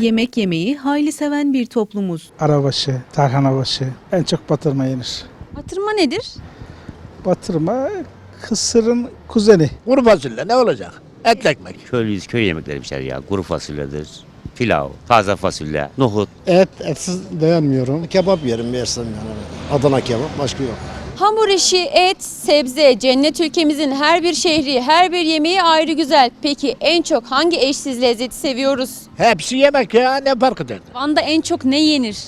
Yemek yemeyi hayli seven bir toplumuz. Arabaşı, tarhana başı. En çok batırma yenir. Batırma nedir? Batırma kısırın kuzeni. Kuru fasulye ne olacak? Et ekmek. Köylüyüz, köy yemekleri bir şeyler ya. Kuru fasulyedir, pilav, taze fasulye, nohut. Et, etsiz beğenmiyorum. Kebap yerim yersem yani. Adana kebap başka yok. Hamur işi, et, sebze, cennet ülkemizin her bir şehri, her bir yemeği ayrı güzel. Peki en çok hangi eşsiz lezzeti seviyoruz? Hepsi yemek ya ne fark eder? Van'da en çok ne yenir?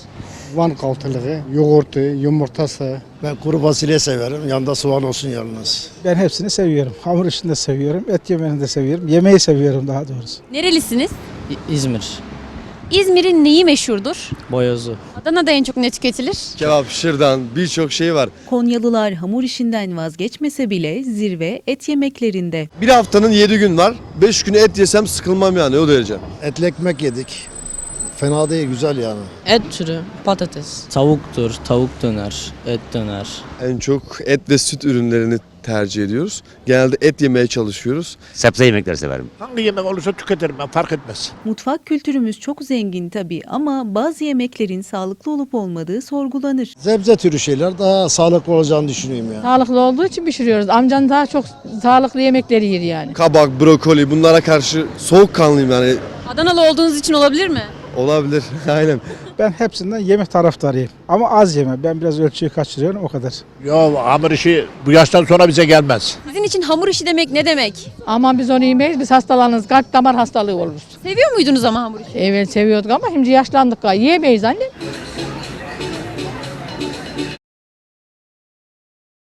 Van kaltılığı, yoğurtu, yumurtası. Ben kuru fasulye severim. Yanında soğan olsun yalnız. Ben hepsini seviyorum. Hamur işini de seviyorum. Et yemeğini de seviyorum. Yemeği seviyorum daha doğrusu. Nerelisiniz? İzmir, İzmir'in neyi meşhurdur? Boyozu. Adana'da en çok ne tüketilir? Kebap, şırdan birçok şey var. Konyalılar hamur işinden vazgeçmese bile zirve et yemeklerinde. Bir haftanın 7 gün var. 5 günü et yesem sıkılmam yani o derece. Etli ekmek yedik. Fena değil, güzel yani. Et türü, patates. Tavuktur, tavuk döner, et döner. En çok et ve süt ürünlerini tercih ediyoruz. Genelde et yemeye çalışıyoruz. Sebze yemekleri severim. Hangi yemek olursa tüketirim ben fark etmez. Mutfak kültürümüz çok zengin tabii ama bazı yemeklerin sağlıklı olup olmadığı sorgulanır. Sebze türü şeyler daha sağlıklı olacağını düşünüyorum yani. Sağlıklı olduğu için pişiriyoruz. Amcan daha çok sağlıklı yemekleri yer yani. Kabak, brokoli bunlara karşı soğukkanlıyım yani. Adanalı olduğunuz için olabilir mi? Olabilir aynen. Ben hepsinden yemek taraftarıyım. Ama az yeme. Ben biraz ölçüyü kaçırıyorum o kadar. Yo hamur işi bu yaştan sonra bize gelmez. Sizin için hamur işi demek ne demek? Aman biz onu yemeyiz, biz hastalanırız. Kalp damar hastalığı oluruz. Seviyor muydunuz ama hamur işi? Evet seviyorduk ama şimdi yaşlandık. Yiyemeyiz anne.